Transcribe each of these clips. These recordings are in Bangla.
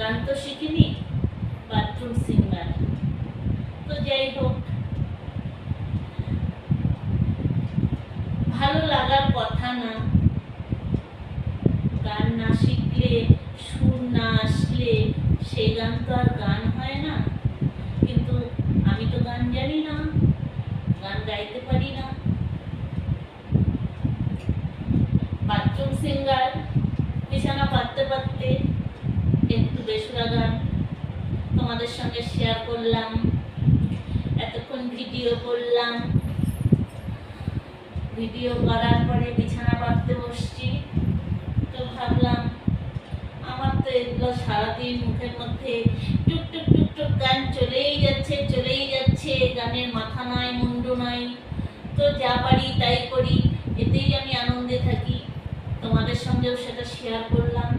গান তো শিখিনি, বাথরুম সিঙ্গার। তো যাই হোক, ভালো লাগার কথা না। গান না শিখলে, সুর না আসলে সেই গান তো আর গান হয় না। কিন্তু আমি তো গান জানি না, গান গাইতে পারি না। বাথরুম সিঙ্গার, বিছানা পাততে একটু বেসুরা তোমাদের সঙ্গে শেয়ার করলাম, এতক্ষণ ভিডিও করলাম। ভিডিও করার পরে বিছানা পাততে বসছি। তো ভাবলাম, আমার তো এগুলো সারাদিন মুখের মধ্যে টুক টুক টুক টুক গান চলেই যাচ্ছে চলেই যাচ্ছে। গানের মাথা নাই, মুন্ডু নাই। তো যা পারি তাই করি, এতেই আমি আনন্দে থাকি। তোমাদের সঙ্গেও সেটা শেয়ার করলাম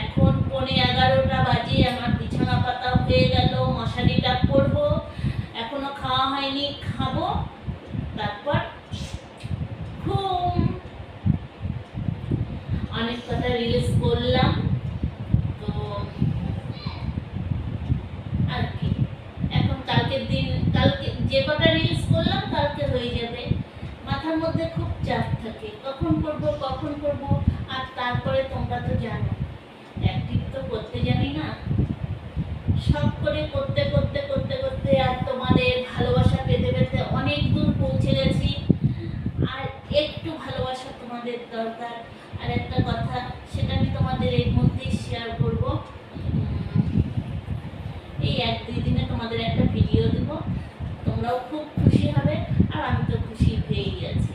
এখন পৌনে এগারোটা বাজে আমার বিছানা পাতা হয়ে গেল মশারিটা করব এখনও খাওয়া হয়নি খাব তারপর ঘুম। অনেক কথা রিলিজ করলাম। তো আর কি। এখন কালকের দিন, কালকে যে কটা রিলিজ করলাম কালকে হয়ে যাবে। মাথার মধ্যে খুব চাপ থাকে। কখন করব কখন করব, আর তারপরে তোমরা তো জানো। অ্যাক্টিভ তো করতে জানি না। সব করে করতে তোমাদের দরকার। আর একটা কথা, সেটা আমি তোমাদের এর মধ্যেই শেয়ার করব। এই এক দুই দিনে তোমাদের একটা ভিডিও দেবো। তোমরাও খুব খুশি হবে, আর আমি তো খুশি হয়েই গেছি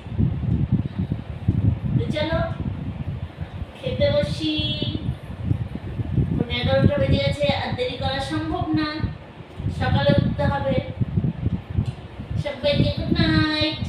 তো চলো, খেতে বসি। এগারোটা বেজে গেছে, আর দেরি করা সম্ভব না। সকালে উঠতে হবে। সবাইকে গুড নাইট